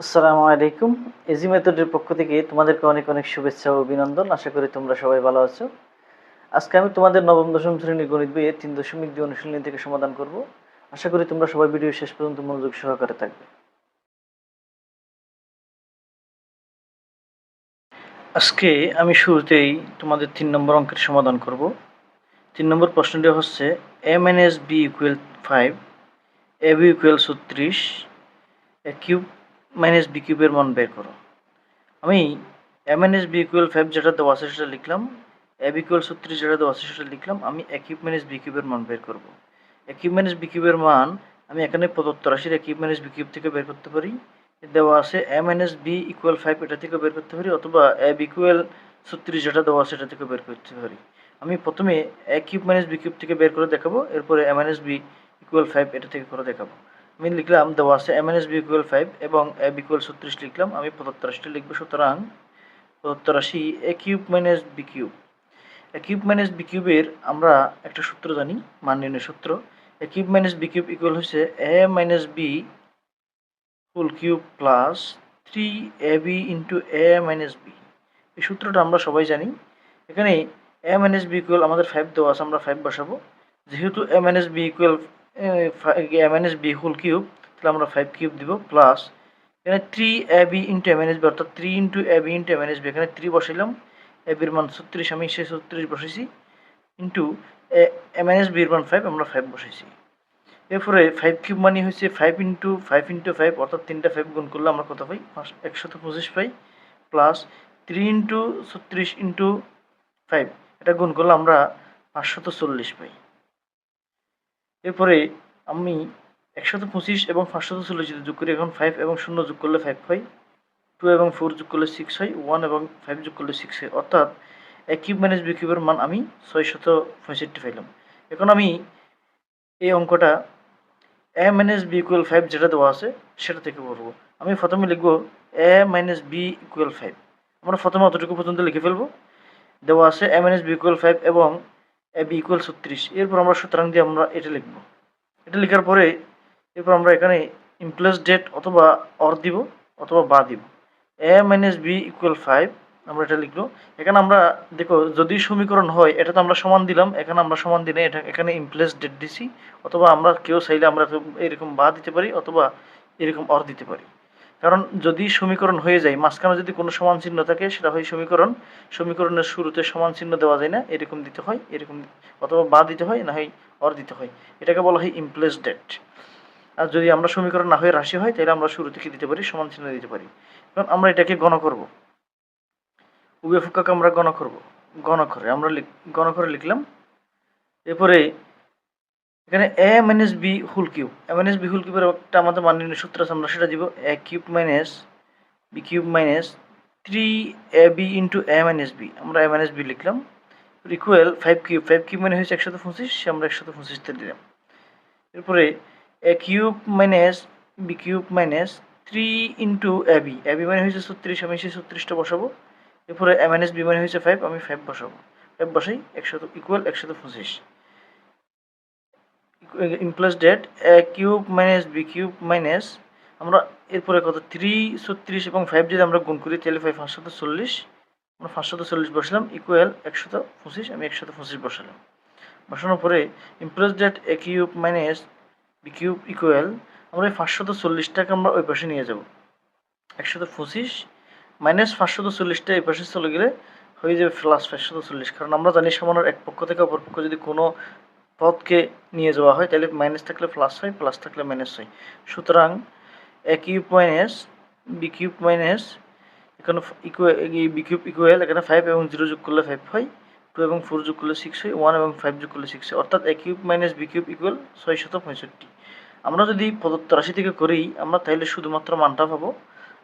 আসসালামু আলাইকুম। এজি মেথডের পক্ষ থেকে তোমাদেরকে অনেক অনেক শুভেচ্ছা ও অভিনন্দন। আশা করি তোমরা সবাই ভালো আছো। আজকে আমি তোমাদের নবম, দশম শ্রেণির গণিত বইয়ের তিন দশমিক দুই অনুশীলনী থেকে সমাধান করব। আশা করি তোমরা সবাই ভিডিও শেষ পর্যন্ত মনোযোগ সহকারে থাকবে। আজকে আমি শুরুতেই তোমাদের তিন নম্বর অঙ্কের সমাধান করব। তিন নম্বর প্রশ্নটি হচ্ছে M N S B equal five A B equal ছত্রিশ এ কিউব মাইনাস বি কিউবের মান বের করো। আমি M N S B equal five যেটা দেওয়া আছে সেটা লিখলাম এ বি যেটা দেওয়া আছে সেটা লিখলাম, আমি এ কিউব মাইনাস বি কিউবের মান বের করব। এ কিউব মাইনাস বি কিউবের মান আমি এখানে প্রদত্ত রাশির A cube minus B cube থেকে বের করতে পারি। দেওয়া আছে M N B equal five এটা থেকে বের করতে পারি, অথবা এ বি ছত্রিশ যেটা দেওয়া আছে এটা থেকে বের করতে পারি। আমি প্রথমে A cube minus B cube থেকে বের করে দেখাবো, এরপরে M N B equal five এটা থেকে করে দেখাবো। আমি লিখলাম দেওয়া আছে M N S B equal five এবং এ বি ইকুয়াল ছত্রিশ লিখলাম। আমি প্রদত্ত রাশিটা লিখব, সুতরাং প্রদত্ত রাশি A cube minus B cube A cube minus B কিউবের আমরা একটা সূত্র জানি, মান নির্ণয় সূত্র। A cube minus B cube equal হচ্ছে A minus B full cube plus three A B into A minus B এই সূত্রটা আমরা সবাই জানি। এখানে এ মাইনাস বি ইকুয়াল আমাদের ফাইভ দেওয়া আছে, আমরা ফাইভ বসাবো। যেহেতু A minus B equal S B whole cube তাহলে আমরা ফাইভ কিউব দিব প্লাস এখানে three A B into M N S B অর্থাৎ three into A B into M N S B এখানে থ্রি বসাইলাম এ বির মান ছত্রিশ, আমি সে ছত্রিশ বসাইছি ইন্টু এম এন এস বির মান ফাইভ আমরা ফাইভ বসাইছি। এরপরে ফাইভ কিউব মানে হচ্ছে five into five into five অর্থাৎ তিনটা ফাইভ গুণ করলে আমরা কত পাই? একশত পঁচিশ পাই প্লাস থ্রি ইন্টু ছত্রিশ ইন্টু ফাইভ এটা গুণ করলে আমরা পাঁচশত চল্লিশ পাই। এরপরে আমি একশত পঁচিশ এবং পাঁচশত চল্লিশ যদি যোগ করি, এখন ফাইভ এবং শূন্য যোগ করলে ফাইভ হয় টু এবং ফোর যোগ করলে সিক্স হয় ওয়ান এবং ফাইভ যোগ করলে সিক্স হয়। অর্থাৎ এক কিউব মাইনাস বি কিউবের মান আমি ছয়শত পঁয়ষট্টি পাইলাম। এখন আমি এই অঙ্কটা A minus B equal five যেটা দেওয়া আছে, সেটা থেকে করব। আমি প্রথমে লিখব A minus B equal five আমরা প্রথমে অতটুকু পর্যন্ত লিখে ফেলব। দেওয়া আছে A minus B equal five এবং এ বি ইকুয়াল ছত্রিশ এরপর আমরা সুতরাং দিয়ে আমরা এটা লিখব। এটা লেখার পরে এরপর আমরা এখানে ইমপ্লেস ডেট অথবা অর দিব অথবা বা দিব। A minus B equal five আমরা এটা লিখলো এখানে আমরা, দেখো, যদি সমীকরণ হয়, এটা তো আমরা সমান দিলাম। এখানে আমরা সমান দিলে এটা, এখানে ইমপ্লেস ডেট দিছি। অথবা আমরা কেউ চাইলে আমরা এরকম বা দিতে পারি, অথবা এরকম অর দিতে পারি। কারণ যদি সমীকরণ হয়ে যায়, মাঝখানে যদি কোনো সমান চিহ্ন থাকে, সেটা হয় সমীকরণ। সমীকরণের শুরুতে সমান চিহ্ন দেওয়া যায় না, এরকম দিতে হয়, এরকম অথবা বা দিতে হয়, না হয় অর দিতে হয়। এটাকে বলা হয় ইমপ্লেস ডেট আর যদি আমরা সমীকরণ না হয়ে রাশি হয়, তাহলে আমরা শুরু থেকে দিতে পারি? সমান চিহ্ন দিতে পারি। কারণ আমরা এটাকে গণ করব। উভয় ফুকাকে আমরা গণ করব। গণ করে, আমরা গণ করে লিখলাম। এরপরে এখানে A minus B whole cube A minus B whole কিউবের একটা আমাদের মান নির্ণয় সূত্র আছে, আমরা সেটা দিব A cube minus B cube minus three A B into A minus B আমরা এ মাইনাস বি লিখলাম। Equal five cube five cube মানে হয়েছে একশত পঁচিশ, সে আমরা একশত পঁচিশতে দিলাম। এরপরে A cube minus B cube minus three into A B A B মানে হয়েছে ছত্রিশ, আমি সেই ছত্রিশটা বসাবো। এরপরে এম এন এস বি মানে হয়েছে ফাইভ আমি ফাইভ বসাবো। ফাইভ বসাই একশত ইকুয়াল একশত পঁচিশ। Implies that A cube minus B cube minus আমরা এরপরে কত? থ্রি ছত্রিশ এবং ফাইভ যদি আমরা গুণ করি, তাহলে ফাইভ পাঁচশত চল্লিশ। আমরা পাঁচশত চল্লিশ বসালাম ইকুয়াল একশত পঁচিশ, আমি একশত পঁচিশ বসালাম। বসানোর পরে implies that A cube minus B cube equal আমরা এই পাঁচশত চল্লিশটাকে আমরা ওই পাশে নিয়ে যাব। একশত পঁচিশ মাইনাস পাঁচশত চল্লিশটা এই পাশে চলে গেলে হয়ে যাবে প্লাস পাঁচশত চল্লিশ। কারণ আমরা জানি সমানের এক পক্ষ থেকে অপর পক্ষ যদি কোনো পদকে নিয়ে যাওয়া হয়, তাহলে মাইনাস থাকলে প্লাস হয় প্লাস থাকলে মাইনাস হয়। সুতরাং A cube minus B cube minus এখানে বি কিউব ইকুয়াল এখানে ফাইভ এবং জিরো যোগ করলে ফাইভ হয় টু এবং ফোর যোগ করলে সিক্স হয় ওয়ান এবং ফাইভ যোগ করলে সিক্স হয়। অর্থাৎ A cube minus B cube equal ছয় শত পঁয়ষট্টি। আমরা যদি প্রদত্ত রাশি থেকে করি, আমরা তাহলে শুধুমাত্র মানটা পাবো।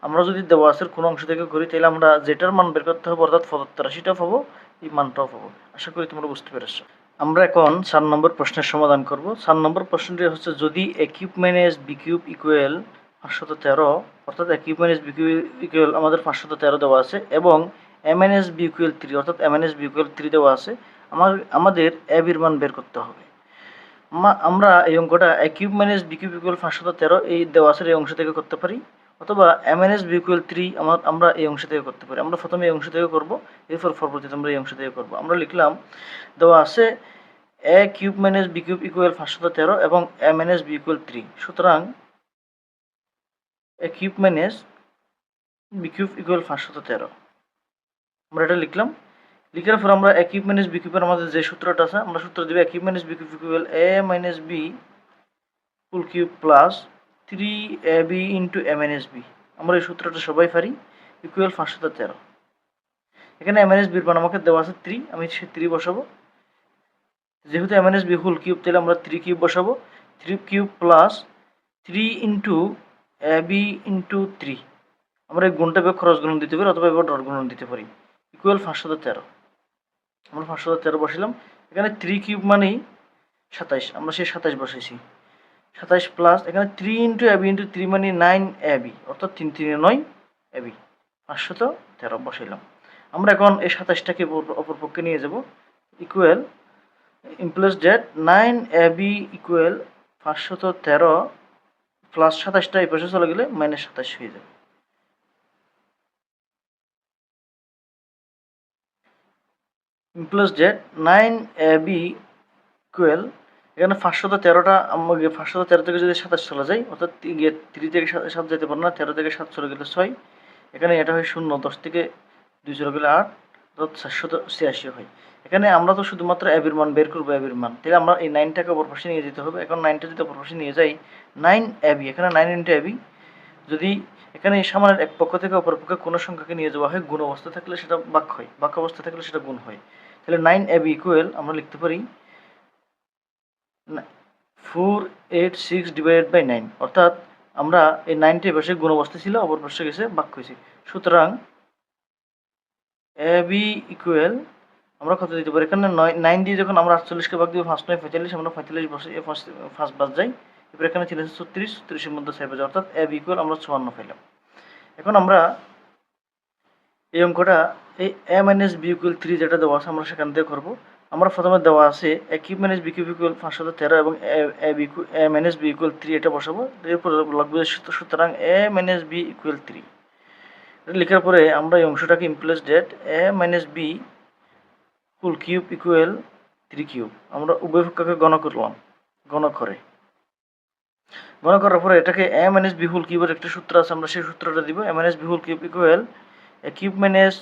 আমরা যদি দেওয়া কোনো অংশ থেকে করি, তাহলে আমরা যেটার মান বের করতে হবে, অর্থাৎ প্রদত্ত রাশিটা পাবো, এই মানটাও পাবো। আশা করি তোমরা বুঝতে পেরেছ। আমরা এখন সাত নম্বর প্রশ্নের সমাধান করব। সাত নম্বর প্রশ্নটি হচ্ছে, যদি A cube minus B cube equal পাঁচশত তেরো, অর্থাৎ A cube minus B cube equal আমাদের পাঁচশত তেরো দেওয়া আছে এবং M N S B equal three অর্থাৎ M N S B equal three দেওয়া আছে, আমার, আমাদের এ বির মান বের করতে হবে। আমরা এই অঙ্কটা A cube minus B cube equal পাঁচশত তেরো এই দেওয়া আছে, এই অংশ থেকে করতে পারি। অথবা M N S B equal three আমার আমরা এই অংশ থেকে করতে পারি। আমরা প্রথমে এই অংশ থেকে করব, এরপর পরবর্তীতে আমরা এই অংশ থেকে করব। আমরা লিখলাম, দেওয়া আছে A cube minus B cube equal পাঁচশত তেরো এবং M N S B equal three সুতরাং A cube minus B cube equal পাঁচশত তেরো। আমরা এটা লিখলাম। লিখার পর আমরা এ কিউব মাইনাস বি কিউবের আমাদের যে সূত্রটা আছে, আমরা সূত্র দেবো A cube minus B cube equal A minus B full cube plus three A B into M N S B আমরা এই সূত্রটা সবাই পারি ইকুয়াল পাঁচশত তেরো। এখানে এম এন এস বির মান আমাকে দেওয়া আছে থ্রি আমি সে থ্রি বসাবো। যেহেতু M N S B whole cube তাহলে আমরা থ্রি কিউব বসাবো। Three cube plus three into A B into three আমরা এই গুণটা এবার খরচ গুণন দিতে পারি অথবা এবার ডট গুণন দিতে পারি। ইকুয়াল পাঁচশত তেরো। আমরা পাঁচশত তেরো বসালাম এখানে থ্রি কিউব মানেই সাতাইশ। আমরা সেই সাতাইশ বসাইছি। সাতাইশ প্লাস এখানে three into A B into three মানে নাইন এবি অর্থাৎ তিন তিনে নয় এবি পাঁচশত তেরো বসাইলাম। আমরা এখন এই সাতাইশটাকে অপর পক্ষে নিয়ে যাব। Equal implies that nine A B equal পাঁচশত তেরো প্লাস সাতাশটা এই পাশে চলে গেলে মাইনাস সাতাশ হয়ে যাবে। Implies that nine A B equal এখানে পাঁচশত তেরোটা পাঁচশত তেরো থেকে যদি সাতাশ চলে যায়, অর্থাৎ গিয়ে থ্রি থেকে সাত যেতে পারে না, তেরো থেকে সাত চলে গেলে ছয়। এখানে এটা হয় শূন্য, দশ থেকে দুই চলে গেলে আট, অর্থাৎ সাতশত ছিয়াশি হয়। এখানে আমরা তো শুধুমাত্র অ্যাবির মান বের করব, অ্যাবির মান। তাহলে আমরা এই নাইনটাকে অপর পাশে নিয়ে যেতে হবে। এখন নাইনটা যদি অপর পাশে নিয়ে যাই নাইন অ্যাবি, এখানে নাইন ইন্টু অ্যাবি। যদি এখানে সামানের এক পক্ষ থেকে অপর পক্ষে কোনো সংখ্যাকে নিয়ে যাওয়া হয়, গুণ অবস্থা থাকলে সেটা বাক হয়, বাক্য অবস্থা থাকলে সেটা গুণ হয়। তাহলে নাইন অ্যাবি ইকুয়াল আমরা লিখতে পারি four eight six divided by nine, অর্থাৎ আমরা এই নাইনটি পাশে গুণ অবস্থা ছিল, অপর পাশে গেছে বাক হয়েছে। সুতরাং, এ বি ইকুয়াল আমরা কত দিতে পারি? এখানে নয়, নাইন দিয়ে যখন আমরা আটচল্লিশকে ভাগ দিব, ফার্স্ট নয়, পঁয়তাল্লিশ, আমরা পঁয়তাল্লিশ বসে ফার্স্ট বাদ যাই। এবার এখানে ছিল ছত্রিশ, ছত্রিশের মধ্যে হয়ে যায় অর্থাৎ এ বি ইকুয়াল আমরা চুয়ান্ন পেলাম এখন আমরা এই অঙ্কটা, এই A minus B equal three যেটা দেওয়া আছে, আমরা সেখান থেকে করব। আমরা প্রথমে দেওয়া আছে A cube minus B cube equal পাঁচশো তেরো এবং A minus B equal three এটা বসাবো। এরপর লাগবে সুতরাং A minus B equal three এটা লেখার পরে আমরা এই অংশটাকে implies that A minus B whole cube equal three cube আমরা উভয় পক্ষকে গণ করলাম, গণ করে। গণ করার পরে এটাকে এ মাইনাস বি হুল কিউবের একটা সূত্র আছে, আমরা সেই সূত্রটা দিব। A minus B whole cube equal A cube minus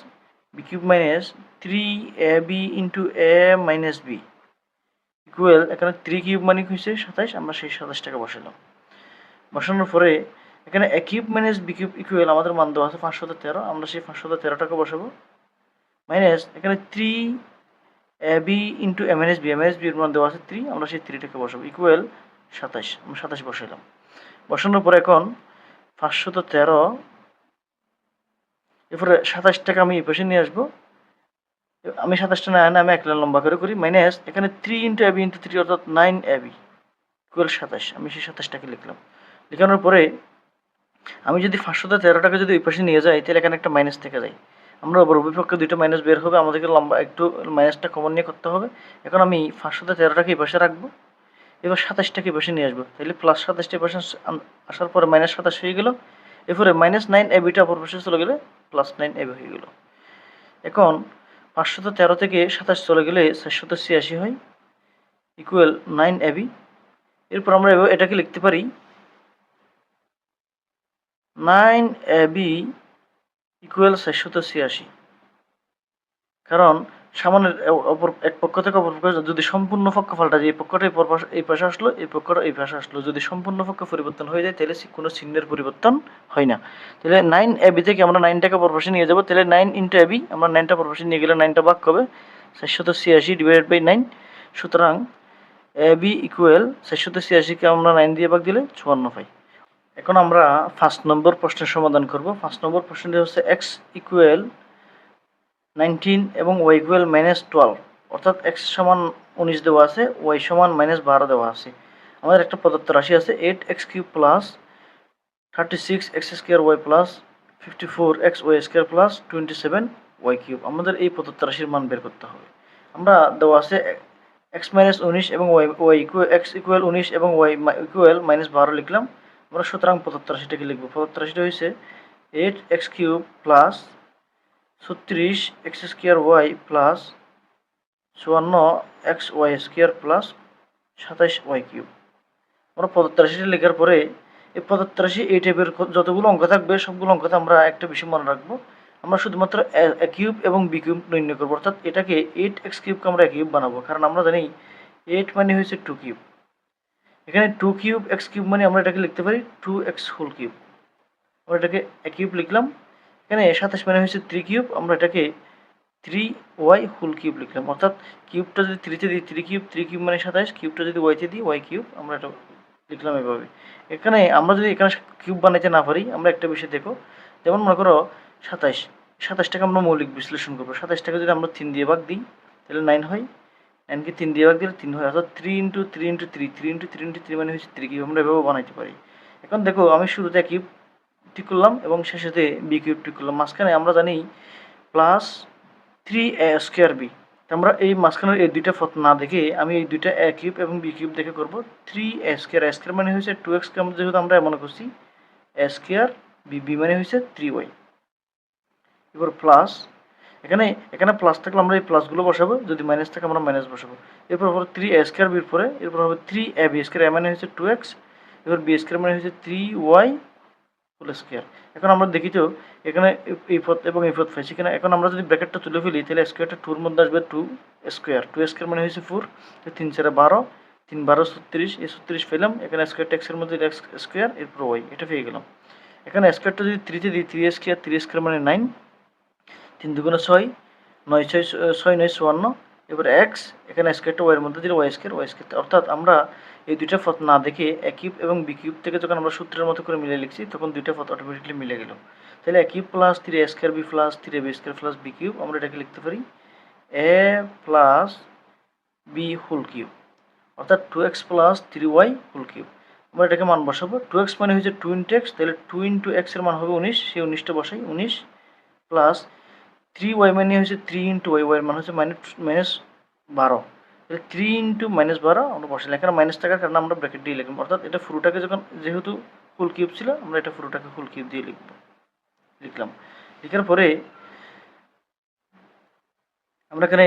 minus three A B into A minus B equal এখানে থ্রি কিউব মানে হয়েছে? সাতাইশ, আমরা সেই সাতাশ টাকা বসালাম। বসানোর পরে এখানে A cube minus B cube equal আমাদের মান দেওয়া আছে পাঁচশত তেরো, আমরা সেই পাঁচশত তেরো টাকা বসাবো। মাইনাস এখানে three A B into M N B M S বির মান দেওয়া আছে থ্রি, আমরা সেই থ্রি টাকা বসাবো। ইকুয়াল সাতাশ আমরা সাতাশ বসাইলাম। বসানোর পর এখন পাঁচশত তেরো এরপরে সাতাশ টাকা আমি এই পাশে নিয়ে আসব। আমি সাতাশটা না আনে, আমি এক লাইন লম্বা করে করি। মাইনাস এখানে three into A B into three অর্থাৎ নাইন এবি ইকুয়াল সাতাশ। আমি সেই সাতাশটাকে লিখলাম। লেখানোর পরে আমি যদি পাঁচশো তেরো টাকা যদি ওই পাশে নিয়ে যাই, তাহলে এখানে একটা মাইনাস থেকে যায়। আমরা ওপর বিপক্ষে দুইটা মাইনাস বের হবে, আমাদেরকে লম্বা একটু মাইনাসটা কমন নিয়ে করতে হবে। এখন আমি পাঁচশো তেরো টাকা এই পাশে রাখব। এবার সাতাশটাকে পাশে নিয়ে আসব। তাহলে প্লাস সাতাশটা পাশে আসার পরে মাইনাস সাতাশ হয়ে গেল। এরপরে মাইনাস নাইন এবিটা অপর পাশে চলে গেলে প্লাস নাইন এভাবে হয়ে গেল। এখন পাঁচশত তেরো থেকে সাতাশ চলে গেলে চারশত ছিয়াশি হয় ইকুয়াল নাইন এবি এরপর আমরা এটাকে লিখতে পারি নাইন এবি ইকুয়াল চারশত ছিয়াশি। কারণ সামনের অপর, এক পক্ষ থেকে অপর পক্ষ যদি সম্পূর্ণ পক্ষ পাল্টা যায় এই পক্ষটা এই পাশে এই পাশে আসলো, এই পক্ষটা এই পাশে আসলো। যদি সম্পূর্ণ পক্ষ পরিবর্তন হয়ে যায়, তাহলে কোনো চিহ্নের পরিবর্তন হয় না। তাহলে নাইন এবি থেকে আমরা নাইনটাকে পর পাশে নিয়ে যাব। তাহলে নাইন ইন্টু এবি আমরা নাইনটা পর পাশে নিয়ে গেলে নাইনটা বাক হবে চারশত ছিয়াশি ডিভাইডেড বাই নাইন সুতরাং এবি ইকুয়াল চারশত ছিয়াশিকে আমরা নাইন দিয়ে বাক দিলে চুয়ান্ন পাই। এখন আমরা ফার্স্ট নম্বর প্রশ্নের সমাধান করব। ফার্স্ট নম্বর প্রশ্নটি হচ্ছে এক্স ইকুয়াল নাইনটিন এবং ওয়াই ইকুয়াল মাইনাস টুয়েলভ। অর্থাৎ এক্স সমান উনিশ দেওয়া আছে, ওয়াই সমান মাইনাস বারো দেওয়া আছে। আমাদের একটা প্রদত্ত রাশি আছে, eight X cube plus thirty six X square Y plus fifty four X Y square plus twenty seven Y cube. আমাদের এই প্রদত্ত রাশির মান বের করতে হবে। আমরা দেওয়া আছে এক্স মাইনাস উনিশ এবং Y Y equal, X equal উনিশ এবং ওয়াই ইকুয়াল মাইনাস বারো লিখলাম। আমরা সুতরাং পঁচাত্তরাশিটাকে লিখব। পঁচাত্তরাশিটা হয়েছে এইট এক্স কিউব প্লাস ছত্রিশ এক্স স্কোয়ার ওয়াই প্লাস চুয়ান্ন এক্স ওয়াই স্কোয়ার প্লাস সাতাইশ ওয়াই কিউব। আমরা পঁচাত্তরাশিটা লেখার পরে এই পঁচাত্তরাশি এই টাইপের যতগুলো অঙ্ক থাকবে, সবগুলো অঙ্কতে আমরা একটা বিষয় মনে রাখব। আমরা শুধুমাত্র এ কিউব এবং বি কিউব নির্ণয় করব। অর্থাৎ এটাকে এইট এক্স কিউবকে আমরা কিউব বানাবো। কারণ আমরা জানি এইট মানে হয়েছে টু কিউব। এখানে টু কিউব এক্স কিউব মানে আমরা এটাকে লিখতে পারি টু এক্স হোল কিউব। আমরা এটাকে কিউব লিখলাম। এখানে সাতাশ মানে হয়েছে থ্রি কিউব আমরা এটাকে থ্রি ওয়াই হোল কিউব লিখলাম। অর্থাৎ কিউবটা যদি থ্রিতে দিই থ্রি কিউব থ্রি কিউব মানে সাতাশ কিউবটা যদি ওয়াইতে দিই ওয়াই কিউব আমরা এটা লিখলাম এভাবে। এখানে আমরা যদি এখানে কিউব বানাইতে না পারি, আমরা একটা বিষয় দেখো। যেমন মনে করো সাতাইশ সাতাশটাকে আমরা মৌলিক বিশ্লেষণ করব। সাতাশটাকে যদি আমরা তিন দিয়ে ভাগ দিই, তাহলে নাইন হয়। নাইনকে তিন দিয়ে ভাগ দিলে তিন হয়। অর্থাৎ three into three into three three into three into three মানে হচ্ছে থ্রি কিউব আমরা এভাবে বানাইতে পারি। এখন দেখো আমি শুরুতে কিউব ঠিক করলাম এবং শেষেতে বি কিউব ঠিক করলাম। মাঝখানে আমরা জানি plus three A square B আমরা এই মাঝখানের এই দুইটা পথ না দেখে আমি এই দুইটা এ কিউব এবং বি কিউব দেখে করব। Three A square A square মানে হয়েছে টু এক্স যেহেতু আমরা মনে করছি এ স্কোয়ার বি বি মানে হয়েছে থ্রি ওয়াই এবার প্লাস এখানে এখানে প্লাস থাকলে আমরা এই প্লাসগুলো বসাবো, যদি মাইনাস থাকে আমরা মাইনাস বসাবো। এরপর হবে থ্রি এ স্কোয়ার বির পরে, এরপর হবে three A B square A মানে হচ্ছে টু এক্স এবার বি স্কোয়ার মানে হচ্ছে থ্রি ওয়াই হোল স্কোয়ার এখন আমরা দেখি তো, এখানে এই পথ এবং এই পথ পাইছি এখানে এখন আমরা যদি ব্র্যাকেটটা তুলে ফেলি, তাহলে স্কোয়ারটা টুর মধ্যে আসবে টু স্কোয়ার টু স্কোয়ার মানে হয়েছে ফোর তিন চারে বারো, তিন বারো ছত্রিশ, এই ছত্রিশ পেলাম, এখানে স্কোয়ারটা এক্সের মধ্যে স্কোয়ার এরপর ওয়াই এটা পেয়ে গেলাম। এখানে স্কোয়ারটা যদি থ্রিতে দিই থ্রি স্কোয়ার থ্রি স্কোয়ার মানে নাইন তিন দুগুণে ছয়, নয় ছয় ছয় নয়, চুয়ান্ন এবার এক্স এখানে স্কোয়ারটা ওয়াইয়ের মধ্যে দিলে ওয়াই স্কোয়ার ওয়াই স্কোয়ার অর্থাৎ আমরা এই দুইটা পথ না দেখে এক কিউব এবং বি কিউব থেকে যখন আমরা সূত্রের মতো করে মিলে লিখছি, তখন দুইটা পথ অটোমেটিকলি মিলে গেল। তাহলে A cube plus three A square B plus three B square plus B cube আমরা এটাকে লিখতে পারি A plus B whole cube অর্থাৎ two X plus three Y whole cube আমরা এটাকে মান বসাবো। টু এক্স মানে হচ্ছে টু ইন্টু এক্স তাহলে টু ইন্টু এক্সের মান হবে উনিশ, সেই উনিশটা বসাই, উনিশ প্লাস থ্রি ওয়াই মানে হচ্ছে থ্রি ইন্টু ওয়াই ওয়াইয়ের মান হচ্ছে মাইনাস মাইনাস বারো। তাহলে থ্রি ইন্টু মাইনাস বারো, আমরা বসালাম এখানে মাইনাস টাকার কারণে আমরা ব্র্যাকেট দিয়ে লিখলাম অর্থাৎ এটা ফুরুটাকে যখন যেহেতু ফুল কিউব ছিল, আমরা এটা ফুরুটাকে ফুল কিউব দিয়ে লিখব। লিখলাম। লিখার পরে আমরা এখানে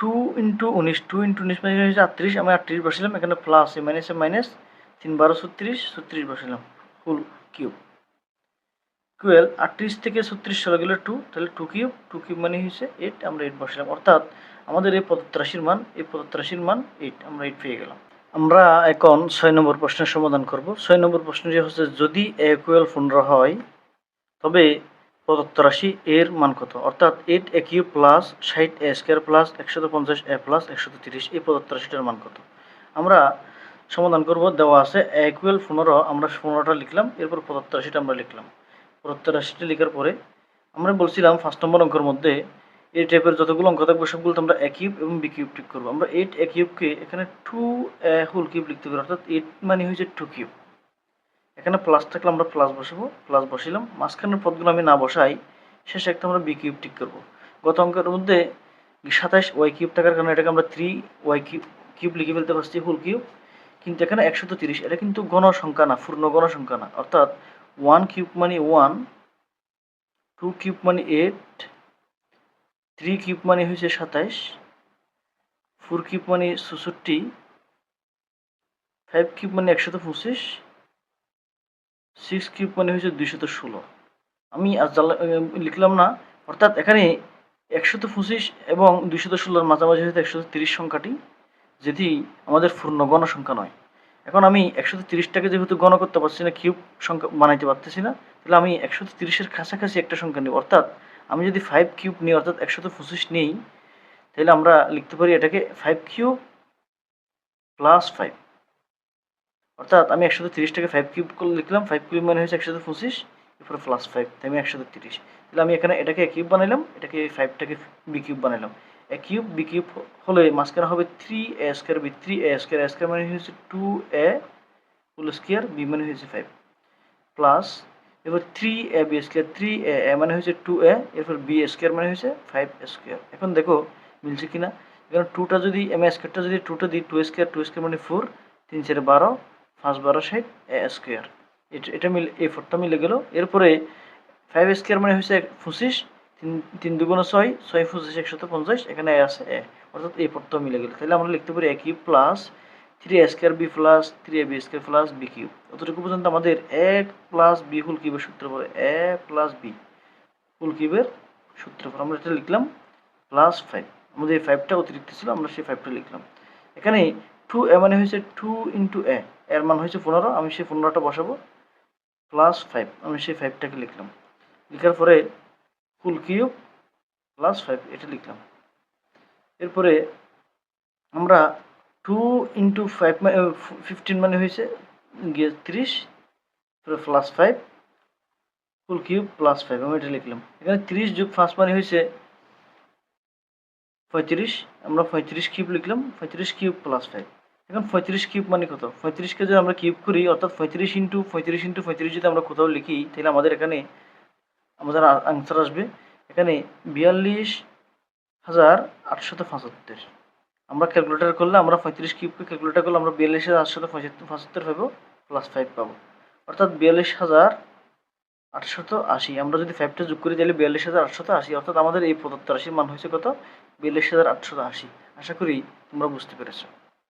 টু ইন্টু উনিশ টু ইন্টু উনিশ মানে হচ্ছে আটত্রিশ, আমি আটত্রিশ বসালাম এখানে প্লাস এ মাইনাসে মাইনাস তিন বারো ছত্রিশ ছত্রিশ বসালাম ফুল কিউব টুয়েলভ, আটত্রিশ থেকে ছত্রিশ চলে গেলে টু, তাহলে টু কিউব টু কিউব মানে হচ্ছে এইট, আমরা এইট বসালাম। অর্থাৎ আমাদের এই পদত্রাশির মান, এই পদত্রাশির মান এইট, আমরা এইট পেয়ে গেলাম। আমরা এখন ছয় নম্বর প্রশ্নের সমাধান করব। ছয় নম্বর প্রশ্নটি হচ্ছে, যদি এ পনেরো হয়, তবে প্রদত্ত রাশি এর মান কত? অর্থাৎ এইট এ কিউ প্লাস ষাট এ স্কোয়ার প্লাস একশত পঞ্চাশ এ প্লাস একশত তিরিশ এই প্রদত্ত রাশিটার মান কত? আমরা সমাধান করব, দেওয়া আছে এ ইকুয়াল পনেরো আমরা পনেরোটা লিখলাম, এরপর প্রদত্ত রাশিটা আমরা লিখলাম। প্রদত্ত রাশিটা লেখার পরে আমরা বলছিলাম ফার্স্ট নম্বর অঙ্কের মধ্যে এই টাইপের যতগুলো অঙ্ক থাকবে সবগুলো আমরা এক কিউব এবং বি কিউব ঠিক করব। আমরা এইট এ কিউবকে এখানে টু হোল কিউব লিখতে পারি, অর্থাৎ এইট মানে হয়েছে টু কিউব এখানে প্লাস থাকলে আমরা প্লাস বসাবো প্লাস বসিলাম মাঝখানের পদগুলো আমি না বসাই, শেষে একটা আমরা বি কিউব ঠিক করব। গত অঙ্কের মধ্যে সাতাশ ওয়াই কিউব থাকার কারণে এটাকে আমরা থ্রি ওয়াই কিউব কিউব লিখে ফেলতে পারছি হোল কিউব কিন্তু এখানে একশত তিরিশ, এটা কিন্তু গণসংখ্যা না, পূর্ণ গণসংখ্যা না। অর্থাৎ ওয়ান কিউব মানে ওয়ান টু কিউব মানে এইট থ্রি কিউব মানে হয়েছে সাতাইশ ফোর কিউব মানে চৌষট্টি ফাইভ কিউব মানে একশত পঁচিশ সিক্স কিউব মানে হয়েছে দুইশত ষোলো। আমি আজ লিখলাম না। অর্থাৎ এখানে একশত পঁচিশ এবং দুইশত ষোলোর মাঝামাঝি হয়তো একশত তিরিশ সংখ্যাটি, যেটি আমাদের পূর্ণ গণ সংখ্যা নয়। এখন আমি একশত তিরিশটাকে যেহেতু গণ করতে পারছি না কিউব সংখ্যা বানাইতে পারতেছি না, তাহলে আমি একশত তিরিশের কাছাকাছি একটা সংখ্যা নিই অর্থাৎ আমি যদি ফাইভ কিউব নিই, অর্থাৎ একশত পঁচিশ নিই, তাহলে আমরা লিখতে পারি এটাকে ফাইভ কিউব প্লাস ফাইভ অর্থাৎ আমি একশত তিরিশটাকে ফাইভ কিউব করে লিখলাম ফাইভ কিউব মানে হয়েছে একশত পঁচিশ, এরপরে প্লাস ফাইভ তাই আমি একশত তিরিশ। তাহলে আমি এখানে এটাকে কিউব বানাইলাম, এটাকে ফাইভটাকে বি কিউব বানাইলাম। কিউব বি কিউব হলে মাঝখানে হবে three A square B three A square A square মানে হয়েছে two A whole square B মানে হয়েছে ফাইভ প্লাস এরপর three A B square three A A মানে হয়েছে টু এ এরপর বি স্কোয়ার মানে হয়েছে ফাইভ স্কোয়ার এখন দেখো, মিলছে কিনা? এখানে টুটা যদি এম স্কোয়ারটা যদি টুটা দিই টু স্কোয়ার টু স্কোয়ার মানে ফোর তিন চারে বারো, পাঁচ বারো ষাট এ স্কোয়ার এটা মিলে, এই ফোরটা মিলে গেল। এরপরে ফাইভ স্কোয়ার মানে হয়েছে পঁচিশ তিন তিন দুগুণ ছয় ছয় পঁচিশ, একশত পঞ্চাশ, এখানে এ আছে এ অর্থাৎ এই ফোরটাও মিলে গেল। তাহলে আমরা লিখতে পারি a cube plus three a square b plus three a b square plus b cube অতটুকু পর্যন্ত আমাদের এ প্লাস বি হুল কিউবের সূত্র পড়ে। এ প্লাস বি হুল কিউবের সূত্র পড়ে। আমরা এটা লিখলাম প্লাস ফাইভ আমাদের এই ফাইভটা অতিরিক্ত ছিল, আমরা সেই ফাইভটা লিখলাম। এখানে টু এ মানে হয়েছে টু ইন্টু এ এর মান হয়েছে পনেরো, আমি সেই পনেরোটা বসাবো। প্লাস ফাইভ আমি সেই ফাইভটাকে লিখলাম। লেখার পরে ফুল কিউব প্লাস ফাইভ এটা লিখলাম। এরপরে আমরা টু ইন্টু ফাইভ ফিফটিন মানে হয়েছে, গিয়ে তিরিশ plus five full cube plus five আমি এটা লিখলাম। এখানে তিরিশ যুগ ফার্স্ট মানে হয়েছে পঁয়ত্রিশ, আমরা পঁয়ত্রিশ কিউব লিখলাম, পঁয়ত্রিশ কিউব প্লাস ফাইভ এখন পঁয়ত্রিশ কিউব মানে কত? পঁয়ত্রিশকে যদি আমরা কিউব করি, অর্থাৎ পঁয়ত্রিশ ইন্টু পঁয়ত্রিশ ইন্টু পঁয়ত্রিশ যদি আমরা কোথাও লিখি, তাহলে আমাদের এখানে আমাদের আনসার আসবে এখানে বিয়াল্লিশ হাজার আটশত পঁচাত্তর। আমরা ক্যালকুলেটার করলে আমরা পঁয়ত্রিশ কিউবকে ক্যালকুলেটার করলে আমরা বিয়াল্লিশ হাজার আটশত পঁচাত্তর পঁচাত্তর পাবো প্লাস ফাইভ পাবো। অর্থাৎ বিয়াল্লিশ হাজার আটশত আশি। আমরা যদি ফাইভটা যোগ করি তাহলে বিয়াল্লিশ হাজার আটশত আশি। অর্থাৎ আমাদের এই প্রদত্ত রাশির মান হয়েছে কত? বিয়াল্লিশ হাজার আটশত আশি। আশা করি তোমরা বুঝতে পেরেছ।